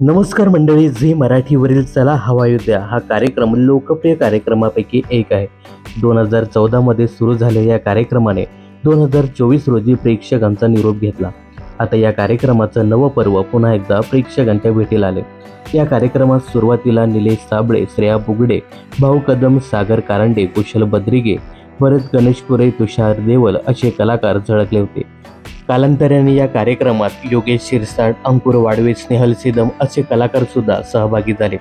नमस्कार मंडळी झी मराठीवरील चला हवा युद्या हा कार्यक्रम लोकप्रिय कार्यक्रमापैकी एक आहे. दोन हजार चौदामध्ये सुरू झालेल्या या कार्यक्रमाने दोन हजार चोवीस रोजी प्रेक्षकांचा निरोप घेतला. आता या कार्यक्रमाचं नवं पर्व पुन्हा एकदा प्रेक्षकांच्या भेटीला आले. या कार्यक्रमात सुरुवातीला निलेश साबळे श्रेया बुगडे भाऊ कदम सागर कारंडे कुशल बद्रिगे भरत गणेशपुरे तुषार देवल असे कलाकार झळकले होते. कालांतराने या कार्यक्रमात योगेश शिरसाट अंकुर वाडवे स्नेहल सिदम असे कलाकार सुद्धा सहभागी झाले.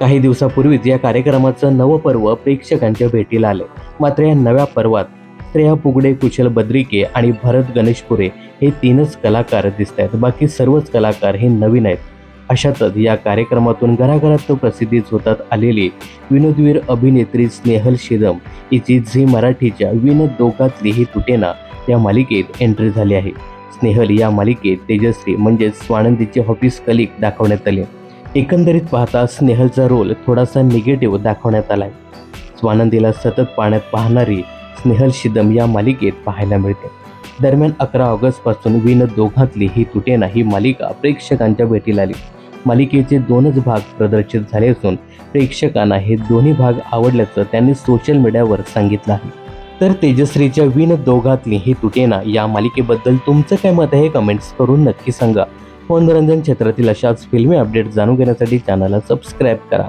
काही दिवसापूर्वीच या कार्यक्रमाचं नवं पर्व प्रेक्षकांच्या भेटीला आले. मात्र या नव्या पर्वात श्रेया पुगडे कुशल बद्रिके आणि भरत गणेशपुरे हे तीनच कलाकार दिसत आहेत बाकी सर्वच कलाकार हे नवीन आहेत. अशातच या कार्यक्रमातून घराघरात प्रसिद्धीच होतात आलेली विनोदवीर अभिनेत्री स्नेहल शिदम हिची झी मराठीच्या विनोद दोघातली ही तुटेना या मालिकेत एंट्री झाली आहे. स्नेहल या मालिकेत तेजस्वी म्हणजेच स्वानंदीचे ऑफिस कलिक दाखवण्यात आले. एकंदरीत पाहता स्नेहलचा रोल थोडासा निगेटिव्ह दाखवण्यात आलाय. स्वानंदीला सतत पाण्यात पाहणारी स्नेहल शिदम या मालिकेत पाहायला मिळते. दरम्यान अकरा ऑगस्टपासून विन दोघातली ही तुटेना ही मालिका प्रेक्षकांच्या भेटीला आली. मालिकेचे दोनच भाग प्रदर्शित झाले असून प्रेक्षकांना हे दोन्ही भाग आवडल्याचं त्यांनी सोशल मीडियावर सांगितलं आहे. तर तेजश्रीच्या विन दोघातली ही तुटेना या मालिकेबद्दल तुमचं काय मत आहे कमेंट्स करून नक्की सांगा. मनोरंजन क्षेत्रातील अशाच फिल्मी अपडेट जाणून घेण्यासाठी चॅनलला सबस्क्राईब करा.